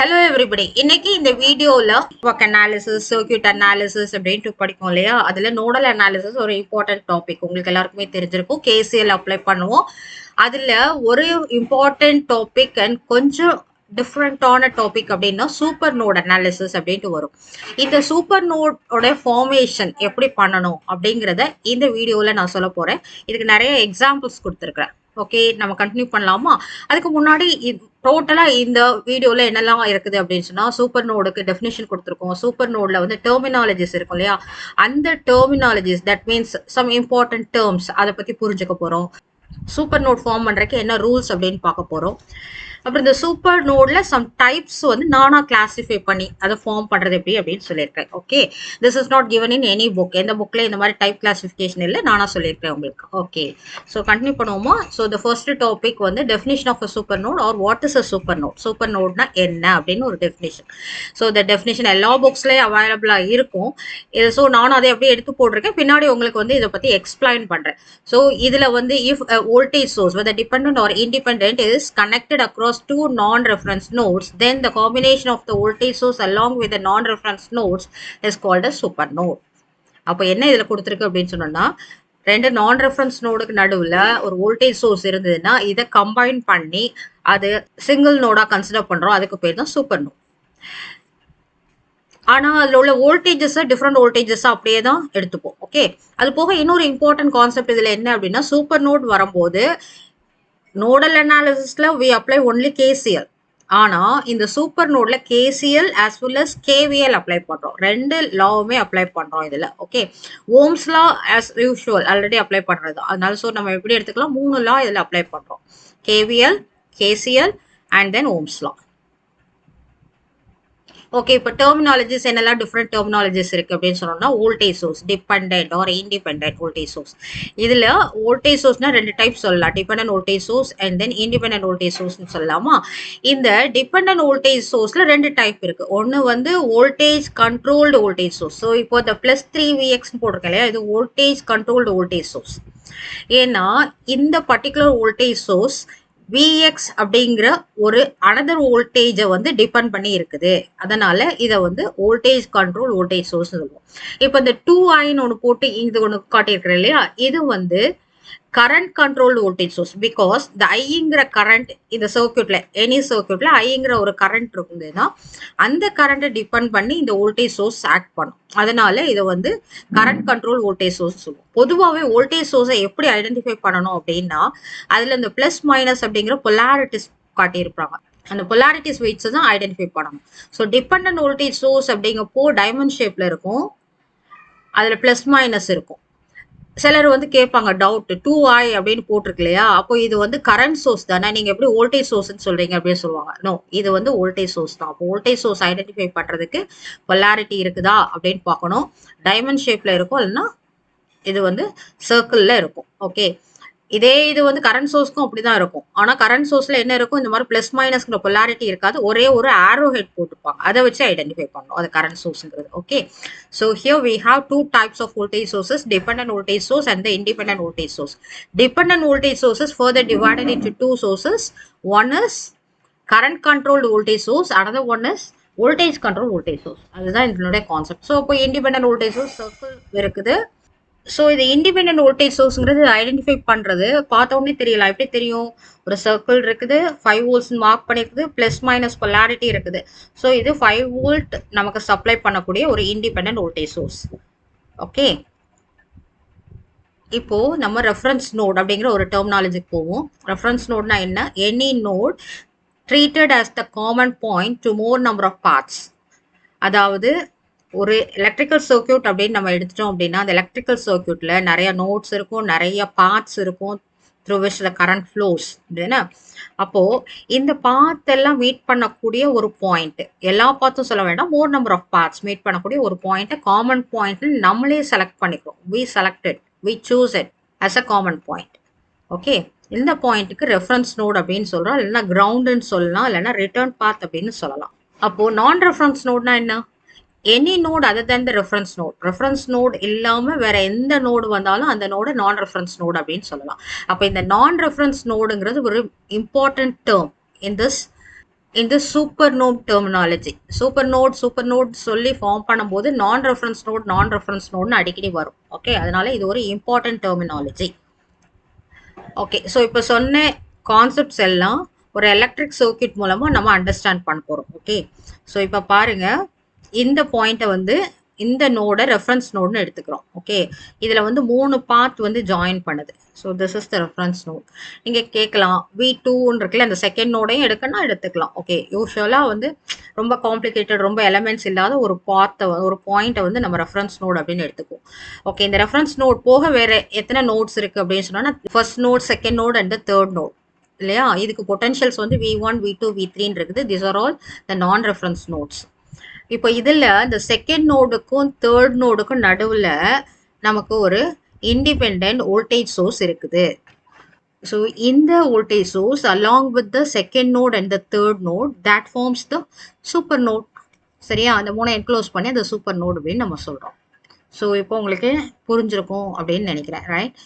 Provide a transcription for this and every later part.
Hello everybody இன்னைக்கு இந்த வீடியோவில் ஒர்க் அனாலிசிஸ் சர்க்கியூட் அனாலிசிஸ் அப்படின்ட்டு படிப்போம் இல்லையா? அதில் நோடல் அனாலிசிஸ் ஒரு இம்பார்ட்டன்ட் டாபிக் உங்களுக்கு எல்லாருக்குமே தெரிஞ்சிருக்கும். கேசிஎல் அப்ளை பண்ணுவோம். அதில் ஒரு இம்பார்ட்டன்ட் டாபிக் அண்ட் கொஞ்சம் டிஃப்ரெண்ட்டான டாபிக் அப்படின்னா சூப்பர் நோட் அனாலிசிஸ் அப்படின்ட்டு வரும். இந்த சூப்பர் நோடோட ஃபார்மேஷன் எப்படி பண்ணணும் அப்படிங்கிறத இந்த வீடியோவில் நான் சொல்ல போகிறேன் இதுக்கு நிறைய எக்ஸாம்பிள்ஸ் கொடுத்துருக்குறேன். ஓகே நம்ம கண்டினியூ பண்ணலாமா? அதுக்கு முன்னாடி டோட்டலாக இந்த வீடியோவில் என்னெல்லாம் இருக்குது அப்படின்னு சொன்னால் சூப்பர் நோடுக்கு டெஃபினேஷன் கொடுத்துருக்கோம். சூப்பர் நோடில் வந்து டெர்மினாலஜிஸ் இருக்கும் இல்லையா? அந்த terminologies that means some important terms அதை பற்றி புரிஞ்சுக்க போகிறோம் சூப்பர் நோட் ஃபார்ம் பண்ணுறதுக்கு என்ன ரூல்ஸ் அப்படின்னு பார்க்க போகிறோம் அப்புறம் இந்த சூப்பர் நோட்ல சம் டைப்ஸ் வந்து நானா கிளாசிஃபை பண்ணி அதை ஃபார்ம் பண்றது எப்படி அப்படின்னு சொல்லியிருக்கேன். Okay this is not given in any book எந்த புக்ல இந்த மாதிரி டைப் கிளாசிஃபிகேஷன் இல்லை நானா சொல்லியிருக்கேன் உங்களுக்கு. ஓகே ஸோ கண்டினியூ பண்ணுவோமா? ஸோ த ஃபர்ஸ்ட் டாபிக் வந்து definition of a super node or what is a super node super நோட்னா என்ன அப்படின்னு ஒரு டெஃபினிஷன் ஸோ இந்த டெஃபினிஷன் எல்லா புக்ஸ்லயும் அவைலபிளாக இருக்கும். இது ஸோ நானும் அதை அப்படியே எடுத்து போட்டிருக்கேன். பின்னாடி உங்களுக்கு வந்து இதை பற்றி எக்ஸ்பிளைன் பண்ணுறேன் ஸோ இதில் வந்து if voltage source whether dependent or independent is connected connected across two non-reference nodes, then the combination of the voltage source along with the non-reference nodes is called a super node. அப்போ என்ன இதில் கொடுத்துருக்கு அப்படின்னு சொன்னோம்னா ரெண்டு நான் reference நோடுக்கு நடுவில் ஒரு வோல்டேஜ் சோர்ஸ் இருந்ததுன்னா இதை கம்பைன் பண்ணி அது சிங்கிள் நோடாக கன்சிடர் பண்ணுறோம் அதுக்கு பேர் தான் சூப்பர் நோட் ஆனால் அதில் உள்ள வோல்டேஜஸை டிஃப்ரெண்ட் வோல்டேஜஸாக அப்படியே தான் எடுத்துப்போம். ஓகே அது போக இன்னொரு இம்பார்ட்டன்ட் கான்செப்ட் இதில் என்ன அப்படின்னா சூப்பர் நோட் வரும்போது நோடல் அனாலிசிஸில் வி அப்ளை ஒன்லி கேசிஎல் ஆனால் இந்த super நோடில் KCL as well as KVL apply பண்ணுறோம் ரெண்டு லாவுமே அப்ளை பண்ணுறோம் இதில் okay Ohm's law as usual already apply பண்ணுறது அதனால ஸோ நம்ம எப்படி எடுத்துக்கலாம்? மூணு லா இதில் அப்ளை பண்ணுறோம் KVL KCL and then Ohm's law okay இப்போ டெர்மினாலஜிஸ் என்னெல்லாம் டிஃப்ரெண்ட் டெர்மினாலஜிஸ் இருக்குது அப்படின்னு சொன்னோம்னா voltage source dependent or independent voltage source இதில் வோல்டேஜ் சோர்ஸ்னா ரெண்டு டைப் சொல்லலாம். Dependent voltage source and then independent voltage சோர்ஸ்னு சொல்லலாமா? இந்த டிபெண்ட் வோல்டேஜ் சோர்ஸில் ரெண்டு டைப் இருக்குது ஒன்று வந்து voltage controlled voltage source so இப்போ இந்த ப்ளஸ் த்ரீ விஎக்ஸ்னு போட்டிருக்கேன் இல்லையா? இது வோல்டேஜ் கண்ட்ரோல்டு வோல்டேஜ் சோர்ஸ் ஏன்னா இந்த பர்டிகுலர் வோல்டேஜ் சோர்ஸ் விஎக்ஸ் அப்படிங்கிற ஒரு அனதர் வோல்டேஜை வந்து டிபெண்ட் பண்ணி இருக்குது அதனால இதை வந்து வோல்டேஜ் கண்ட்ரோல் வோல்டேஜ் சோர்ஸ் சொல்லுவோம். இப்போ இந்த டூ ஐன்னு ஒன்று போட்டு இது ஒன்று காட்டியிருக்கிறேன் இல்லையா? இது வந்து current controlled voltage source because இந்த ஐங்கிற கரண்ட் இந்த சர்க்கியூட்ல எனி சர்க்கியூட்ல ஐங்கிற ஒரு கரண்ட் இருக்குதுன்னா அந்த கரண்ட்டை டிபெண்ட் பண்ணி இந்த வோல்டேஜ் சோர்ஸ் ஆக்ட் பண்ணும். அதனால இதை வந்து கரண்ட் கண்ட்ரோல் வோல்டேஜ் சோர்ஸ் சொல்லுவோம். பொதுவாகவே வோல்டேஜ் சோர்ஸை எப்படி ஐடென்டிஃபை பண்ணணும் அப்படின்னா அதுல இந்த பிளஸ் மைனஸ் அப்படிங்கிற பொலாரிட்டிஸ் காட்டியிருப்பாங்க. அந்த பொலாரிட்டிஸ் வெயிட்ஸை தான் ஐடென்டிஃபை பண்ணணும். ஸோ டிபெண்ட் வோல்டேஜ் சோர்ஸ் அப்படிங்கப்போ டைமண்ட் ஷேப்ல இருக்கும். அதில் ப்ளஸ் மைனஸ் இருக்கும். சிலர் வந்து கேட்பாங்க டவுட் டூ ஆய் அப்படின்னு போட்டிருக்கு இல்லையா? அப்போ இது வந்து கரண்ட் சோர்ஸ் தானே? நீங்க எப்படி வோல்டேஜ் சோர்ஸ்னு சொல்றீங்க அப்படின்னு சொல்லுவாங்க. நோ இது வந்து வோல்டேஜ் சோர்ஸ் தான். அப்போ வோல்டேஜ் சோர்ஸ் ஐடென்டிஃபை பண்றதுக்கு பொலாரிட்டி இருக்குதா அப்படின்னு பார்க்கணும். டைமண்ட் ஷேப்ல இருக்கும் இல்லைன்னா இது வந்து சர்க்கிள்ல இருக்கும். ஓகே இதே இது வந்து கரண்ட் சோர்ஸ்க்கும் அப்படிதான் இருக்கும். ஆனா கரண்ட் சோர்ஸ்ல என்ன இருக்கும்? இந்த மாதிரி பிளஸ் மைனஸ்ங்கிற பொலாரிட்டி இருக்காது. ஒரே ஒரு ஆரோ ஹெட் போட்டுப்பாங்க. அதை வச்சு ஐடென்டிஃபை பண்ணணும் அது current சோர்ஸ்ங்கிறது okay so here we have two types of voltage sources dependent voltage source and the independent voltage source dependent voltage sources further divided into two sources one is current controlled voltage source another one is voltage control voltage source அதுதான் இதனுடைய concept so இப்போ independent voltage source circle இருக்குது. So இது independent voltage சோர்ஸ்ங்கிறது identify பண்ணுறது பார்த்த உடனே தெரியலாம் எப்படி தெரியும்? ஒரு சர்க்கிள் இருக்குது ஃபைவ் வோல்ட்ஸ் மார்க் பண்ணியிருக்குது ப்ளஸ் மைனஸ் பொலாரிட்டி இருக்குது. ஸோ இது ஃபைவ் வோல்ட் நமக்கு சப்ளை பண்ணக்கூடிய ஒரு இண்டிபெண்ட் வோல்டேஜ் சோர்ஸ் ஓகே இப்போ நம்ம ரெஃபரன்ஸ் நோட் அப்படிங்கிற ஒரு டெர்மினாலஜிக்கு போவோம். ரெஃபரன்ஸ் நோட்னா என்ன? Any node treated as the common point to more number of parts அதாவது ஒரு எலக்ட்ரிக்கல் சர்க்கியூட் அப்படின்னு நம்ம எடுத்துட்டோம் அப்படின்னா அந்த எலக்ட்ரிக்கல் சர்க்கியூட்ல நிறைய நோட்ஸ் இருக்கும் நிறைய பார்ட்ஸ் இருக்கும் through which the current flows அப்படின்னா அப்போ இந்த பாத் எல்லாம் மீட் பண்ணக்கூடிய ஒரு பாயிண்ட் எல்லா பாத்தும் சொல்ல வேண்டாம் more number of parts meet பண்ணக்கூடிய ஒரு பாயிண்ட்டை காமன் பாயிண்ட்னு நம்மளே செலக்ட் பண்ணிக்கிறோம். We selected we choose it as a common point okay இந்த பாயிண்ட்டுக்கு ரெஃபரன்ஸ் நோட் அப்படின்னு சொல்றோம். இல்லைன்னா கிரவுண்டுன்னு சொல்லலாம். இல்லைன்னா ரிட்டர்ன் பாத் அப்படின்னு சொல்லலாம். அப்போ நான் ரெஃபரன்ஸ் நோட்னா என்ன? Any node other than the reference node reference node இல்லாமல் வேற எந்த நோடு வந்தாலும் அந்த நோட நான் ரெஃபரன்ஸ் நோட் அப்படின்னு சொல்லலாம். அப்போ இந்த நான் ரெஃபரன்ஸ் நோடுங்கிறது ஒரு இம்பார்ட்டன்ட் டேர்ம் இன் திஸ் இந்த super node terminology super node super node சொல்லி ஃபார்ம் பண்ணும்போது non reference node non reference நோட்னு அடிக்கடி வரும். ஓகே அதனால இது ஒரு இம்பார்ட்டன்ட் டெர்மினாலஜி ஓகே ஸோ இப்போ சொன்ன கான்செப்ட்ஸ் எல்லாம் ஒரு எலக்ட்ரிக் சர்க்கியூட் மூலமாக நம்ம அண்டர்ஸ்டாண்ட் பண்ண போகிறோம் ஓகே ஸோ இப்போ பாருங்க. இந்த பாயிண்ட்டை வந்து இந்த நோட ரெஃபரன்ஸ் நோட்னு எடுத்துக்கிறோம் ஓகே இதில் வந்து மூணு பார்ட் வந்து ஜாயின் பண்ணுது. So this is the reference node நீங்கள் கேட்கலாம் வி டூன்னு இருக்குல்ல அந்த செகண்ட் நோடையும் எடுக்கணும்னா எடுத்துக்கலாம் ஓகே யூஸ்வலாக வந்து ரொம்ப காம்ப்ளிகேட்டட் ரொம்ப எலமெண்ட்ஸ் இல்லாத ஒரு பார்ட்டை ஒரு பாயிண்ட்டை வந்து நம்ம ரெஃபரன்ஸ் நோட் அப்படின்னு எடுத்துக்குவோம். ஓகே இந்த ரெஃபரன்ஸ் நோட் போக வேறு எத்தனை நோட்ஸ் இருக்குது அப்படின்னு சொன்னால் first node second node and third node இல்லையா? இதுக்கு பொட்டன்ஷியல்ஸ் வந்து V one V two V த்ரீன்னு இருக்குது திஸ் ஆர் ஆல் த நான் ரெஃபரன்ஸ் நோட்ஸ் இப்போ இதில் இந்த செகண்ட் நோடுக்கும் தேர்ட் நோடுக்கும் நடுவில் நமக்கு ஒரு இண்டிபெண்ட் வோல்டேஜ் சோர்ஸ் இருக்குது. ஸோ இந்த voltage source along with the second node and the third node that forms the super node சரியா? அந்த மூணை என்க்ளோஸ் பண்ணி அந்த சூப்பர் நோட் அப்படின்னு நம்ம சொல்கிறோம் ஸோ இப்போ உங்களுக்கு புரிஞ்சிருக்கும் அப்படின்னு நினைக்கிறேன் ரைட்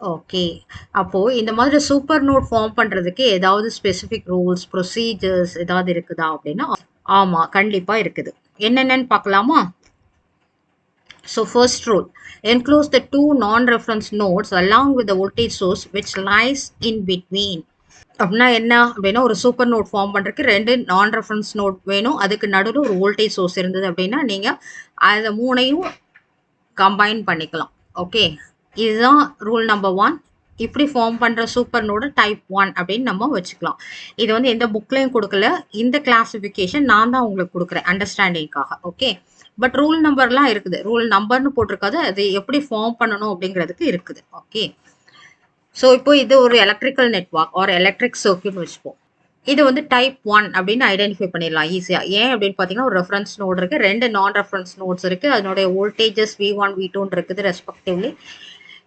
ஓகே அப்போது இந்த மாதிரி சூப்பர் நோட் ஃபார்ம் பண்ணுறதுக்கு ஏதாவது ஸ்பெசிஃபிக் ரூல்ஸ் ப்ரொசீஜர்ஸ் ஏதாவது இருக்குதா அப்படின்னா ஆமாம் கண்டிப்பாக இருக்குது. என்னென்னு பார்க்கலாமா? So first rule enclose the two non-reference nodes along with the voltage source which lies in between. அப்படின்னா என்ன அப்படின்னா ஒரு சூப்பர் நோட் ஃபார்ம் பண்ணுறதுக்கு ரெண்டு நான் ரெஃபரன்ஸ் நோட் வேணும். அதுக்கு நடுவில் ஒரு வோல்டேஜ் சோர்ஸ் இருந்தது அப்படின்னா நீங்கள் அதை மூணையும் கம்பைன் பண்ணிக்கலாம். ஓகே இதுதான் ரூல் நம்பர் ஒன் இப்படி ஃபார்ம் பண்ணுற சூப்பர் நோடு டைப் ஒன் அப்படின்னு நம்ம வச்சுக்கலாம். இது வந்து எந்த புக்லையும் கொடுக்கல. இந்த கிளாஸிஃபிகேஷன் நான் தான் உங்களுக்கு கொடுக்குறேன் அண்டர்ஸ்டாண்டிங்காக ஓகே பட் ரூல் நம்பர்லாம் இருக்குது. ரூல் நம்பர்னு போட்டிருக்காது. அது எப்படி ஃபார்ம் பண்ணணும் அப்படிங்கிறதுக்கு இருக்குது ஓகே ஸோ இப்போ இது ஒரு எலக்ட்ரிக்கல் நெட்ஒர்க் ஆர் எலக்ட்ரிக் சர்க்கியூட்னு வச்சுப்போம். இது வந்து டைப் ஒன் அப்படின்னு ஐடென்டிஃபை பண்ணிடலாம் ஈஸியாக ஏன் அப்படின்னு பார்த்தீங்கன்னா ஒரு ரெஃபரன்ஸ் நோட் இருக்குது ரெண்டு நான் ரெஃபரன்ஸ் நோட்ஸ் இருக்குது அதனுடைய வோல்டேஜஸ் வி ஒன் வி டூன்னு இருக்குது ரெஸ்பெக்டிவ்லி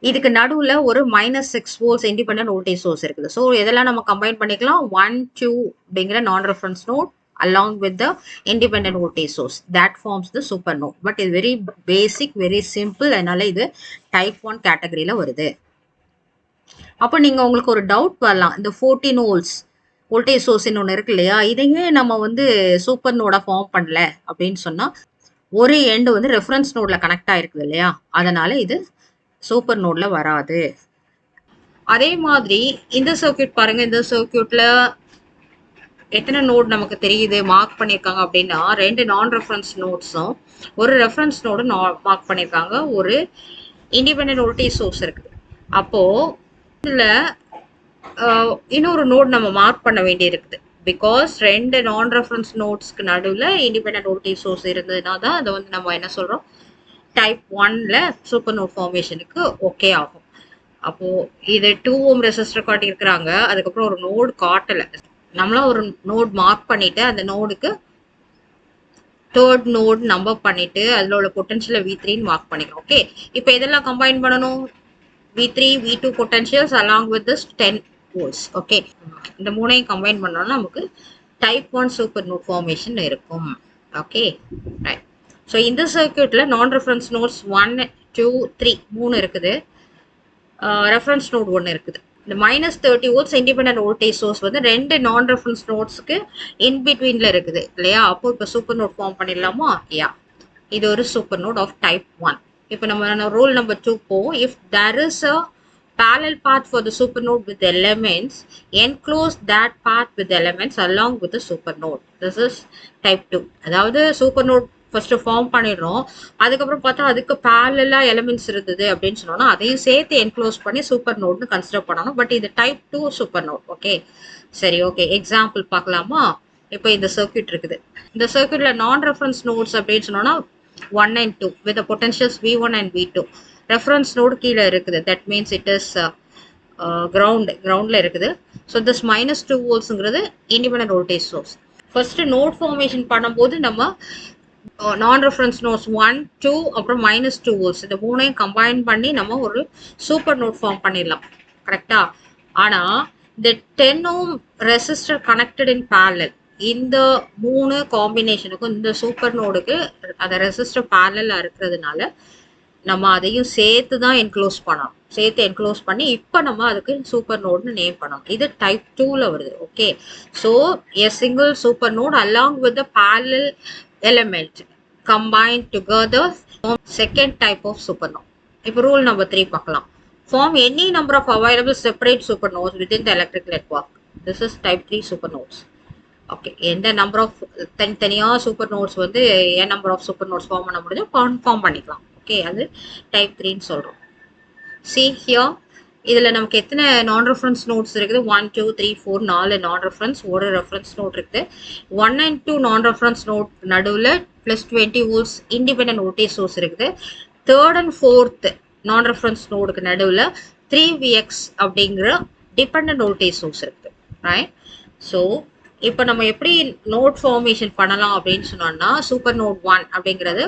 இதுக்கு நடுவில் ஒரு minus six volts independent voltage source இருக்குது. ஸோ இதெல்லாம் நம்ம கம்பைன் பண்ணிக்கலாம். ஒன் டூ அப்படிங்கிற non reference node along with the independent voltage source. That forms the super node. But இது very basic very simple. அதனால இது type 1 கேட்டகரியில வருது. அப்போ நீங்க உங்களுக்கு ஒரு டவுட் வரலாம். இந்த ஃபோர்டீன் ஓல்ஸ் வோல்டேஜ் சோர்ஸ் ஒன்று இருக்கு இல்லையா? இதையே நம்ம வந்து சூப்பர் நோட ஃபார்ம் பண்ணல அப்படின்னு சொன்னா ஒரு எண்டு வந்து ரெஃபரன்ஸ் நோட்ல கனெக்ட் ஆயிருக்குது இல்லையா? அதனால இது சூப்பர் நோட்ல வராது. அதே மாதிரி இந்த சர்க்கியூட் பாருங்க இந்த சர்க்கியூட்ல எத்தனை நோட் நமக்கு தெரியுது மார்க் பண்ணியிருக்காங்க அப்படின்னா ரெண்டு நான் ரெஃபரன்ஸ் நோட்ஸும் ஒரு ரெஃபரன்ஸ் நோடும் மார்க் பண்ணியிருக்காங்க ஒரு இண்டிபெண்ட் வோல்டேஜ் சோர்ஸ் இருக்குது அப்போது இதில் இன்னொரு நோட் நம்ம மார்க் பண்ண வேண்டி இருக்குது பிகாஸ் ரெண்டு நான் ரெஃபரன்ஸ் நோட்ஸ்க்கு நடுவில் இண்டிபெண்ட் வோல்டேஜ் சோர்ஸ் இருந்ததுனா தான் அதை வந்து நம்ம என்ன சொல்கிறோம் டைப் ஒன்ல சூப்பர் நோட் ஃபார்மேஷனுக்கு ஓகே ஆகும். அப்போது இது டூ ஓம் ரெசிஸ்டர் காட்டியிருக்கிறாங்க அதுக்கப்புறம் ஒரு நோடு காட்டலை. நம்மளாம் ஒரு நோட் மார்க் பண்ணிட்டு அந்த நோடுக்கு தேர்ட் நோட் நம்பர் பண்ணிட்டு அதில் உள்ள பொட்டன்ஷியலை வி த்ரீன்னு மார்க் பண்ணிக்கிறோம் ஓகே இப்போ இதெல்லாம் கம்பைன் பண்ணணும்? V three V two potentials along with this ten poles okay இந்த மூணையும் கம்பைன் பண்ணோம்னா நமக்கு type one super node formation இருக்கும். ஓகே ரைட் ஸோ இந்த சர்க்கியூட்டில் non reference nodes one two three மூணு இருக்குது. ரெஃபரன்ஸ் நோட் ஒன்று இருக்குது. இந்த minus thirty volts independent voltage source வந்து ரெண்டு நான் ரெஃபரன்ஸ் நோட்ஸ்க்கு இன் பிட்வீன்ல இருக்குது. இல்லையா? அப்போ இப்போ சூப்பர் நோட் ஃபார்ம் பண்ணிடலாமா? யா இது ஒரு super node of type one இப்போ நம்ம ரூல் நம்பர் டூ போவோம். If there is a parallel path for the supernode with elements enclose that path with elements along with the supernode this is type 2 அதாவது supernode first form பண்ணிடுறோம். அதுக்கப்புறம் பார்த்தா அதுக்கு பேரலா elements இருந்தது அப்படின்னு சொன்னோம்னா அதையும் சேர்த்து என்க்ளோஸ் பண்ணி சூப்பர் நோட்னு கன்சிடர் பண்ணணும். பட் இது type two super node okay சரி ஓகே எக்ஸாம்பிள் பார்க்கலாமா? இப்போ இந்த சர்க்கியூட் இருக்குது. இந்த சர்க்கியூட்ல நான் ரெஃபரன்ஸ் நோட்ஸ் அப்படின்னு சொன்னோம்னா one and two with potentials V one and V two reference node கீழே இருக்குது. That means it is ground கிரவுண்டில் இருக்குது. So this minus two வோல்ட்ஸுங்கிறது independent voltage source first node formation பண்ணும்போது நம்ம non reference nodes one two அப்புறம் minus two volts இந்த மூணையும் combine பண்ணி நம்ம ஒரு சூப்பர் நோட் ஃபார்ம் பண்ணிடலாம். கரெக்டா ஆனால் இந்த ten ohm resistor connected in parallel இந்த மூணு காம்பினேஷனுக்கும் இந்த சூப்பர் நோடுக்கு அந்த ரெசிஸ்டர் பேரலாக இருக்கிறதுனால நம்ம அதையும் சேர்த்து தான் என்க்ளோஸ் பண்ணணும். சேர்த்து என்க்ளோஸ் பண்ணி இப்போ நம்ம அதுக்கு சூப்பர் நோட்னு நேம் பண்ணோம் இது டைப் டூவில் வருது okay so a single super node along with the parallel element combined together form second type of supernode. இப்போ ரூல் நம்பர் த்ரீ பார்க்கலாம். Form any number of available separate super nodes within the electric network this is type three super nodes okay எந்த number of தனித்தனியாக super nodes வந்து n number of super nodes form பண்ண முடியுதோ form பண்ணிக்கலாம். Okay அது type த்ரீன்னு சொல்கிறோம் see here இதில் நமக்கு எத்தனை நான் ரெஃபரன்ஸ் நோட்ஸ் இருக்குது? ஒன் டூ த்ரீ ஃபோர் நாலு நான் ரெஃபரன்ஸ் ஒரு ரெஃபரன்ஸ் நோட் இருக்குது one and two non reference node நடுவில் plus twenty volts independent voltage source இருக்குது. Third and fourth non reference நோடுக்கு நடுவில் த்ரீ விஎக்ஸ் அப்படிங்கிற டிபெண்டன்ட் வோல்டேஜ் சோர்ஸ் இருக்குது ரைட் ஸோ இப்போ நம்ம எப்படி நோட் ஃபார்மேஷன் பண்ணலாம் அப்படின்னு சொன்னோம்னா சூப்பர் நோட் ஒன் அப்படிங்கிறது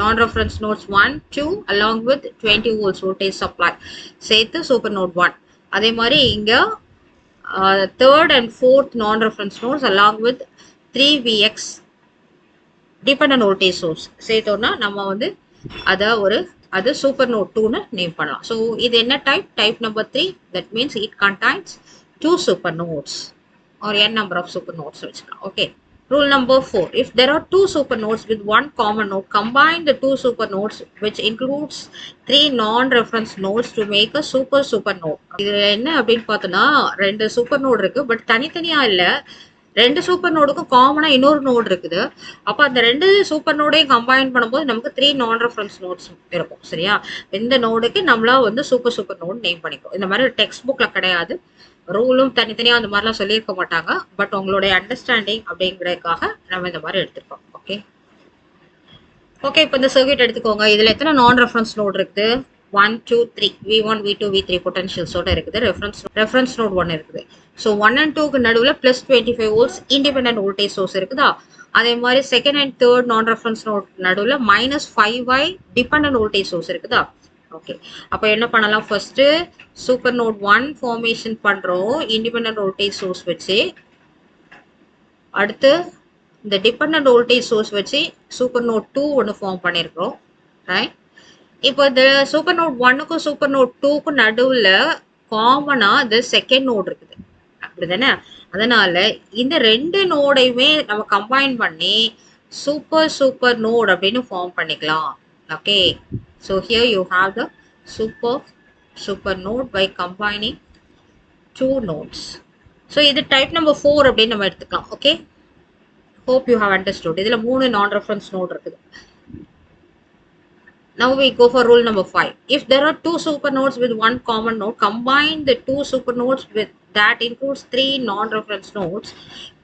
non reference nodes one two along with twenty volts voltage supply சேர்த்து சூப்பர் நோட் ஒன் அதே மாதிரி இங்கே third and fourth non reference nodes along with three vx voltage source. Source சேர்த்தோம்னா நம்ம வந்து அதை ஒரு அது சூப்பர் நோட் டூன்னு நேம் பண்ணலாம். ஸோ இது என்ன type type number three that means it contains two super nodes or n number of super nodes வச்சுக்கலாம். Okay Rule number four, if there are two supernodes with one common node, combine the two supernodes which includes three non-reference nodes to make a super supernode. இது என்ன அப்படின்னு பார்த்தோம்னா ரெண்டு super note இருக்கு but தனித்தனியா இல்ல. ரெண்டு சூப்பர் நோடுக்கும் காமனா இன்னொரு நோட் இருக்குது. அப்ப அந்த ரெண்டு சூப்பர் நோடையும் கம்பைன் பண்ணும்போது நமக்கு த்ரீ நான் ரெஃபரன்ஸ் நோட்ஸ் இருக்கும் சரியா? இந்த நோடுக்கு நம்மளா வந்து சூப்பர் சூப்பர் நோட் நேம் பண்ணிக்கும் இந்த மாதிரி டெக்ஸ்ட் புக்ல கிடையாது. ரூலும் தனித்தனியாக அந்த மாதிரிலாம் சொல்லியிருக்க மாட்டாங்க. பட் உங்களுடைய அண்டர்ஸ்டாண்டிங் அப்படிங்கிறதுக்காக நம்ம இந்த மாதிரி எடுத்திருக்கோம். ஓகே ஓகே இப்போ இந்த சர்க்யூட் எடுத்துக்கோங்க. இதில் எத்தனை நான் ரெஃபரன்ஸ் நோட் இருக்குது one two three V one V two V three பொட்டன்ஷியல்ஸோட இருக்குது. ரெஃபரன்ஸ் ரெஃபரன்ஸ் நோட் ஒன் இருக்குது. ஸோ ஒன் அண்ட் டூக்கு நடுவில் plus twenty five volts independent voltage source இருக்குதா? அதே மாதிரி second and third non reference node நடுவில் minus five I dependent voltage source இருக்குதா? Okay அப்போ என்ன பண்ணலாம்? First super node one formation பண்றோம். இண்டிபெண்ட் வோல்டேஜ் சோர்ஸ் வச்சு. அடுத்து இந்த டிபெண்டன்ட் வோல்டேஜ் சோர்ஸ் வச்சு சூப்பர் நோட் டூ ஒன்று ஃபார்ம் பண்ணியிருக்கிறோம் ரைட் இப்போ இந்த சூப்பர் நோட் ஒன்னுக்கும் சூப்பர் நோட் டூக்கும் நடுவில் காமனாக இந்த செகண்ட் நோட் இருக்குது. அப்படிதானே? அதனால இந்த ரெண்டு நோடையுமே நம்ம கம்பைன் பண்ணி சூப்பர் சூப்பர் நோட் அப்படின்னு ஃபார்ம் பண்ணிக்கலாம். Okay So here you have the super super node by combining two nodes. So இது type number 4 அப்படின்னு நம்ம எடுத்துக்கலாம் okay hope you have understood இதில் மூணு நான் ரெஃபரன்ஸ் நோட் இருக்குது Now we go for rule number 5. If there are two supernodes with one common node, combine the two supernodes with that includes three non-reference nodes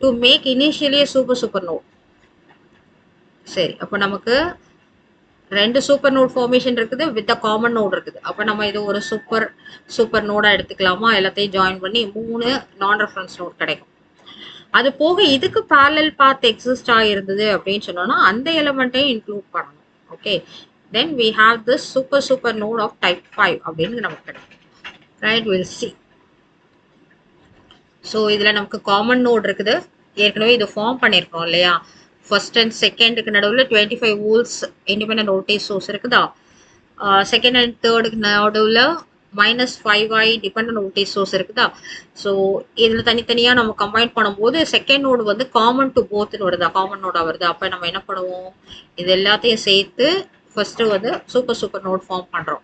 to make initially a super supernode. சரி அப்போ நமக்கு ரெண்டு super node formation இருக்குது with a common node இருக்குது. அப்போ நம்ம இது ஒரு சூப்பர் சூப்பர் நோடாக எடுத்துக்கலாமா? எல்லாத்தையும் ஜாயின் பண்ணி மூணு நான் ரெஃபரன்ஸ் நோட் கிடைக்கும். அது போக இதுக்கு பேரல் பாத் எக்ஸிஸ்ட் ஆகிருந்தது அப்படின்னு சொன்னோம்னா அந்த எலமெண்ட்டையும் இன்க்ளூட் பண்ணணும். Okay then we have this super super node of type five அப்படின்னு நமக்கு கிடைக்கும். ரைட் வில் சி ஸோ இதில் நமக்கு காமன் நோட் இருக்குது. ஏற்கனவே இது ஃபார்ம் பண்ணியிருக்கோம் இல்லையா? ஃபர்ஸ்ட் அண்ட் செகண்டுக்கு நடுவில் twenty five volts independent voltage source இருக்குதா செகண்ட் அண்ட் தேர்டுக்கு நடுவில் minus five I dependent voltage source இருக்குதா? ஸோ இதில் தனித்தனியாக நம்ம கம்பைன் பண்ணும்போது செகண்ட் நோடு வந்து காமன் டு போத்துன்னு வருதா காமன் நோடாக வருது? அப்போ நம்ம என்ன பண்ணுவோம்? இது எல்லாத்தையும் சேர்த்து ஃபர்ஸ்ட் வந்து சூப்பர் சூப்பர் நோட் ஃபார்ம் பண்ணுறோம்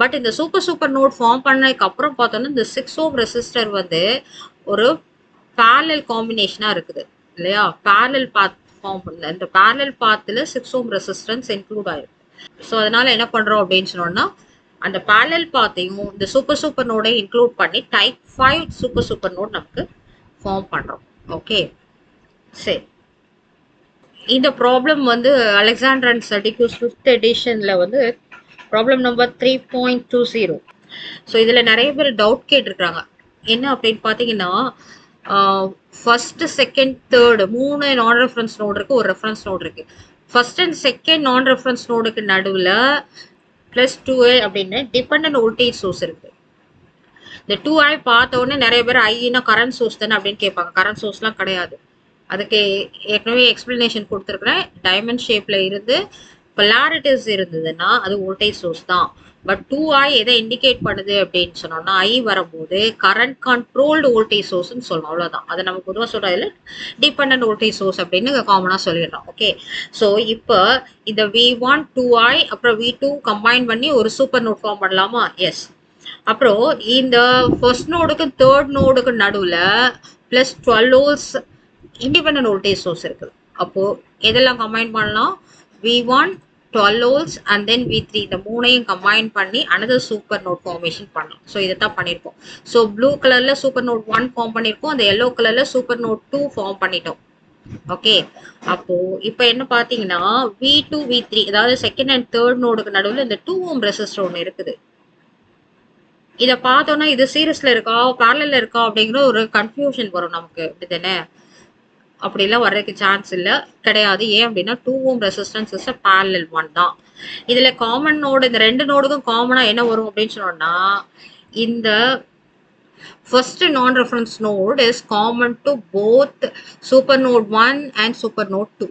பட் இந்த சூப்பர் சூப்பர் நோட் ஃபார்ம் பண்ணதுக்கு அப்புறம் பார்த்தோன்னா இந்த சிக்ஸ் ஓம் ரெசிஸ்டர் வந்து ஒரு பேரல் காம்பினேஷனாக இருக்குது. இல்லையா? பேரல் பாத் ஃபார்ம் பண்ண இந்த பேரல் பாத்தில் சிக்ஸ் ஓம் ரெசிஸ்டன்ஸ் இன்க்ளூட் ஆயிருக்கு. ஸோ அதனால என்ன பண்றோம் அப்படின்னு சொன்னோம்னா அந்த பேரல் பாத்தையும் இந்த சூப்பர் சூப்பர் நோடை இன்க்ளூட் பண்ணி type five super super node நமக்கு ஃபார்ம் பண்றோம். ஓகே சரி. இந்த ப்ராப்ளம் வந்து அலெக்சாண்டர் அண்ட் சடிக்யூஸ் ஃபிஃப்த் எடிஷனில் வந்து problem number three point two zero so இதில் நிறைய பேர் டவுட் கேட்டிருக்கிறாங்க. என்ன அப்படின்னு பார்த்தீங்கன்னா ஃபர்ஸ்ட் செகண்ட் தேர்டு மூணு நான் ரெஃபரன்ஸ் நோடு இருக்கு ஒரு ரெஃபரன்ஸ் நோடு இருக்கு. First and second non reference நோடுக்கு நடுவில் ப்ளஸ் டூ ஏ அப்படின்னு டிபெண்ட் வோல்டேஜ் சோர்ஸ் இருக்கு. இந்த டூ ஐ பார்த்த உடனே நிறைய பேர் ஐனா கரண்ட் சோர்ஸ் தானே அப்படின்னு கேட்பாங்க. கரண்ட் சோர்ஸ்லாம் கிடையாது. அதுக்கு ஏற்கனவே எக்ஸ்பிளனேஷன் கொடுத்துருக்குறேன். டைமண்ட் ஷேப்பில் இருந்து பொலாரிட்டிஸ் இருந்ததுன்னா அது வோல்டேஜ் சோர்ஸ் தான். பட் டூ ஐ எதை இண்டிகேட் பண்ணுது அப்படின்னு சொன்னோம்னா ஐ வரும்போது கரண்ட் கண்ட்ரோல்டு வோல்டேஜ் சோர்ஸ்ன்னு சொல்லணும் அவ்வளோதான் அதை நம்ம பொதுவாக சொல்றதுல டிபெண்ட் வோல்டேஜ் சோர்ஸ் அப்படின்னு காமனாக சொல்லிடுறோம். ஓகே ஸோ இப்போ இந்த வி ஒன் டூ ஐ அப்புறம் வி டூ கம்பைன் பண்ணி ஒரு சூப்பர் நோட் ஃபார்ம் பண்ணலாமா? எஸ் அப்புறம் இந்த ஃபர்ஸ்ட் நோடுக்கு தேர்ட் நோடுக்கு நடுவில் plus twelve volts independent voltage source இருக்குது. அப்போது எதெல்லாம் கம்பைன் பண்ணலாம்? V one twelve volts and then V three இந்த மூணையும் கம்பைன் பண்ணி அனதர் சூப்பர் நோட் ஃபார்மேஷன் பண்ணலாம். ஸோ இதை தான் பண்ணியிருக்கோம் ஸோ ப்ளூ கலரில் சூப்பர் நோட் ஒன் ஃபார்ம் பண்ணியிருக்கோம் அந்த எல்லோ கலரில் சூப்பர் நோட் டூ ஃபார்ம் பண்ணிட்டோம். ஓகே அப்போ இப்போ என்ன பார்த்தீங்கன்னா வி டூ வி த்ரீ அதாவது செகண்ட் அண்ட் தேர்ட் நோடுக்கு நடுவில் இந்த டூ ஓம் ரெசிஸ்டர் ஒன்று இருக்குது. இதை பார்த்தோன்னா இது சீரியஸ்ல இருக்கா பேரலில் இருக்கா அப்படிங்கிற ஒரு கன்ஃபியூஷன் வரும் நமக்கு. அப்படிதானே அப்படிலாம் வர்றதுக்கு சான்ஸ் இல்லை. கிடையாது. ஏன் அப்படின்னா two ohm resistance is parallel one தான். இதில் காமன் நோடு இந்த ரெண்டு நோடுக்கும் காமனாக என்ன வரும் அப்படின்னு சொன்னோம்னா இந்த first non reference node is common to both super node one and super node two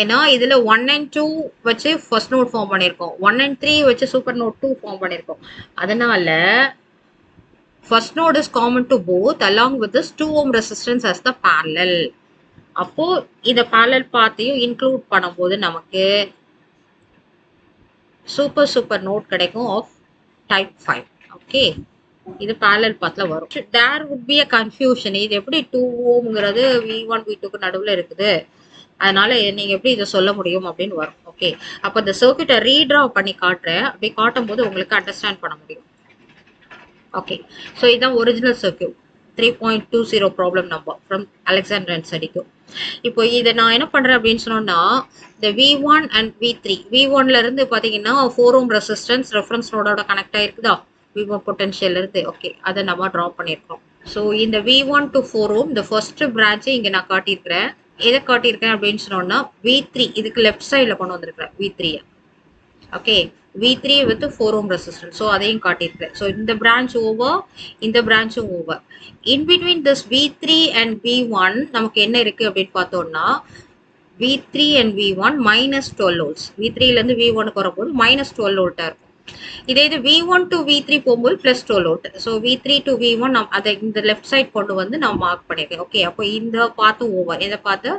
ஏன்னா இதில் ஒன் அண்ட் டூ வச்சு ஃபர்ஸ்ட் நோட் ஃபார்ம் பண்ணியிருக்கோம். ஒன் அண்ட் த்ரீ வச்சு சூப்பர் நோட் டூ ஃபார்ம் பண்ணியிருக்கோம். அதனால first node is common to both along with this two ohm resistance as the parallel அப்போ இத parallel பார்த்தையும் இன்க்ளூட் பண்ணும்போது நமக்கு சூப்பர் சூப்பர் நோட் கிடைக்கும் ஆஃப் டைப் ஃபைவ் ஓகே இது பேரல் பாத்ல வரும். There would be a confusion இது எப்படி டூ ஓம்ங்கிறது வி ஒன் வி டூக்கு நடுவில் இருக்குது. அதனால நீங்க எப்படி இதை சொல்ல முடியும் அப்படின்னு வரும். ஓகே அப்போ இந்த சர்க்கியூட்டை ரீட்ரா பண்ணி காட்டுறேன். அப்படி காட்டும் போது உங்களுக்கு அண்டர்ஸ்டாண்ட் பண்ண முடியும். ஓகே ஸோ இதுதான் original circuit three point two zero problem number from Alexander and இப்போ இதை நான் என்ன பண்றேன் அப்படின்னு சொன்னோம்னா இந்த V one and V three V ஒன்ல இருந்து பாத்தீங்கன்னா ஃபோர் ஓம் ரெசிஸ்டன்ஸ் ரெஃபரன்ஸ் நோடோட கனெக்ட் ஆயிருக்குதா? வி ஒன் பொட்டன்ஷியல் இருந்து. ஓகே அதை நம்ம ட்ரா பண்ணியிருக்கோம். ஸோ இந்த V one to four ohm இந்த ஃபர்ஸ்ட் பிரான்ச்சை இங்கே நான் காட்டியிருக்கிறேன். எதை காட்டியிருக்கேன் அப்படின்னு சொன்னோம்னா வி த்ரீ இதுக்கு லெஃப்ட் சைடில் கொண்டு வந்திருக்கிறேன் வி த்ரீயை okay V three with four ohm resistance so அதையும் காட்டியிருக்கிறேன். ஸோ இந்த பிரான்ச் ஓவர் இந்த பிரான்ச்சும் over in between this V three and V one நமக்கு என்ன இருக்கு அப்படின்னு பார்த்தோம்னா V three and V one minus twelve volts V த்ரீலேருந்து V ஒனுக்கு வரும்போது மைனஸ் டுவெல் வோல்ட்டாக இருக்கும். இதே இது V one to V three போகும்போது plus twelve volt so V three to V one நம் அதை இந்த லெஃப்ட் சைட் கொண்டு வந்து நான் மார்க் பண்ணியிருக்கேன் ஓகே அப்போ இந்த பார்த்து ஓவர் இதை பார்த்து?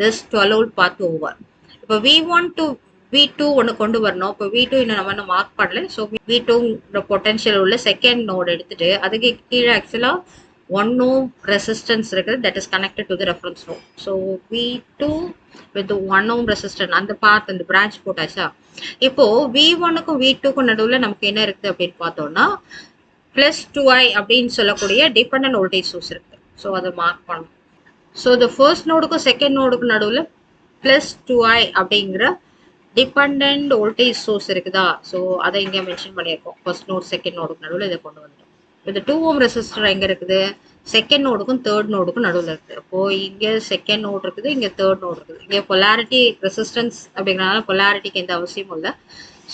திஸ் டுவெல் வோல்ட் பார்த்து ஓவர் இப்போ V one to V two ஒன்று கொண்டு வரணும். இப்போ வி டூ இன்னும் நம்ம இன்னும் மார்க் பண்ணல. ஸோ வி டூங்கிற பொட்டன்ஷியல் உள்ள செகண்ட் நோடு எடுத்துட்டு அதுக்கு கீழே ஆக்சுவலாக ஒன் ஓம் ரெசிஸ்டன்ஸ் இருக்குது. That is connected to the reference node so V two with one ohm resistance அந்த பார்ட் அந்த பிரான்ச் போட்டாச்சா? இப்போ வி ஒனுக்கும் வி டூக்கும் நடுவில் நமக்கு என்ன இருக்குது அப்படின்னு பார்த்தோம்னா பிளஸ் டூ ஐ அப்படின்னு சொல்லக்கூடிய டிபெண்ட் வோல்டேஜ் சோர்ஸ் இருக்குது. ஸோ அதை மார்க் பண்ணணும். ஸோ இந்த ஃபர்ஸ்ட் நோடுக்கும் செகண்ட் நோடுக்கும் நடுவில் பிளஸ் டூ ஐ அப்படிங்கிற டிபெண்ட் வோல்டேஜ் சோர்ஸ் இருக்குதா? ஸோ அதை இங்கே மென்ஷன் பண்ணியிருக்கோம். ஃபர்ஸ்ட் நோட் செகண்ட் நோடுக்கு நடுவில் இதை கொண்டு வந்துடும் இந்த டூ ஓம் ரெசிஸ்டர் எங்கே இருக்குது? செகண்ட் நோடுக்கும் தேர்ட் நோடுக்கும் நடுவில் இருக்குது அப்போ இங்கே செகண்ட் நோட் இருக்குது இங்கே தேர்ட் நோட் இருக்குது. இங்கே பொலாரிட்டி ரெசிஸ்டன்ஸ் அப்படிங்கிறனால பொலாரிட்டிக்கு எந்த அவசியமும் இல்லை.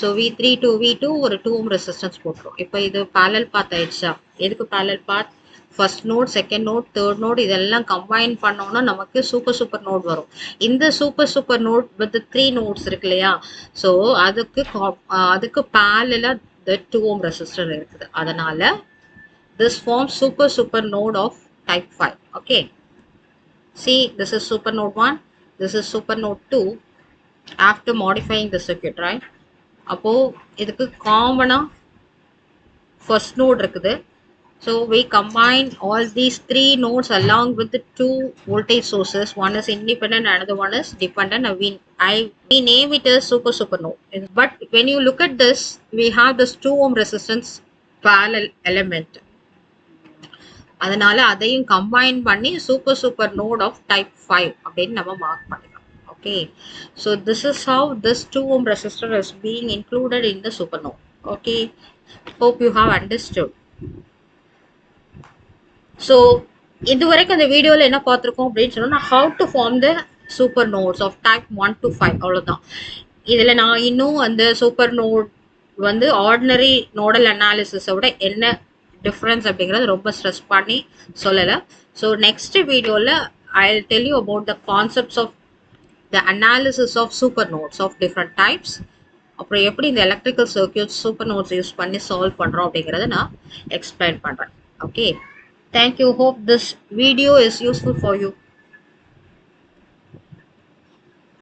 So V three two V two ஒரு டூ ஓம் ரெசிஸ்டன்ஸ் போட்டுரும். இப்போ இது பேலல் பாத் ஆயிடுச்சா? எதுக்கு parallel path first node second node third node இதெல்லாம் கம்பைன் பண்ணோம்னா நமக்கு சூப்பர் சூப்பர் நோட் வரும். இந்த super super node with three nodes இருக்கு இல்லையா? ஸோ அதுக்கு அதுக்கு பேலலாக த டூ ஓம் ரெசிஸ்டர் இருக்குது. அதனால this forms super super node of type 5 okay see this is super node 1 this is super node 2 after modifying the circuit right அப்போ இதுக்கு காமனா first node இருக்குது so we combine all these three nodes along with the two voltage sources one is independent another one is dependent and we I we name it as super super node but when you look at this we have this 2 ohm resistance parallel element அதனால அதையும் combine பண்ணி super super node of type five அப்படின்னு நம்ம mark பண்ணிக்கலாம். Okay so this is how this two ohm resistor is being included in the super node okay hope you have understood so இது வரைக்கும் அந்த வீடியோவில் என்ன பார்த்துருக்கோம் அப்படின்னு சொன்னோம்னா how to form the super nodes of type one to five அவ்வளோதான் இதில் நான் இன்னும் அந்த சூப்பர் நோட் வந்து ஆர்டினரி நோடல் அனாலிசிஸை விட என்ன டிஃப்ரென்ஸ் அப்படிங்கிறது ரொம்ப ஸ்ட்ரெஸ் பண்ணி சொல்லலை. ஸோ நெக்ஸ்ட் வீடியோவில் I tell you about the concepts of the analysis of super nodes of different types அப்புறம் எப்படி இந்த electrical circuit super nodes use பண்ணி சால்வ் பண்ணுறோம் அப்படிங்கிறத நான் எக்ஸ்பிளைன் பண்ணுறேன் okay thank you hope this video is useful for you